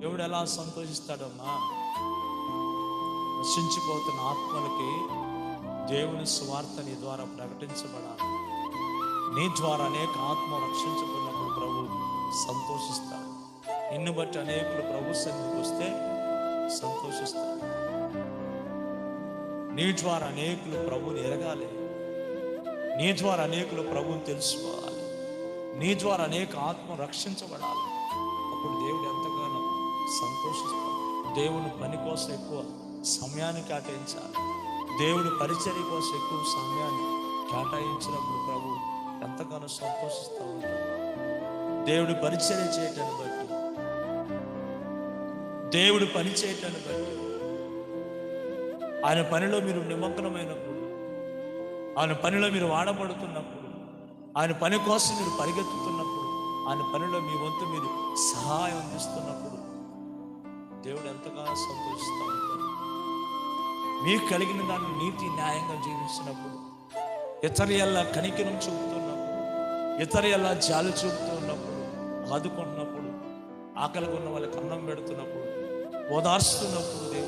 దేవుడు ఎలా సంతోషిస్తాడమ్మా? నశించిపోతున్న ఆత్మలకి దేవుని స్వార్థ నీ ద్వారా ప్రకటించబడాలి. నీ ద్వారా అనేక ఆత్మ రక్షించుకున్నప్పుడు ప్రభు సంతోషిస్తాడు. నిన్ను బట్టి అనేకులు ప్రభు సన్నిధికి వస్తే సంతోషిస్తాడు నీ ద్వారా అనేకులు ప్రభుని ఎరగాలి. నీ ద్వారా అనేకులు ప్రభుని తెలుసుకోవాలి. నీ ద్వారా అనేక ఆత్మ రక్షించబడాలి. అప్పుడు దేవుడు ఎంతగా సంతోషిస్తాం దేవుని పని కోసం ఎక్కువ సమయాన్ని కేటాయించాలి. దేవుడి పరిచర్య కోసం ఎక్కువ సమయాన్ని కేటాయించినప్పుడు ప్రభు ఎంతగానో సంతోషిస్తూ ఉంటాడు. దేవుడి పరిచర్య చేయటాన్ని బట్టి దేవుడు పని చేయటాన్ని బట్టి ఆయన పనిలో మీరు నిమగ్నమైనప్పుడు ఆయన పనిలో మీరు వాడబడుతున్నప్పుడు ఆయన పని కోసం మీరు పరిగెత్తుతున్నప్పుడు ఆయన పనిలో మీ వంతు మీరు సహాయం అందిస్తున్నప్పుడు దేవుడు ఎంతగా సంతోషిస్తూ ఉంటాడు. మీకు కలిగిన దాన్ని నీతి న్యాయంగా జీవించినప్పుడు ఇతర ఎలా కనికిరం చూపుతున్నప్పుడు ఇతర ఎలా జాలి చూపుతున్నప్పుడు ఆదుకుంటున్నప్పుడు ఆకలికి ఉన్న వాళ్ళకి అన్నం పెడుతున్నప్పుడు ఓదార్స్తున్నప్పుడు దేవుడు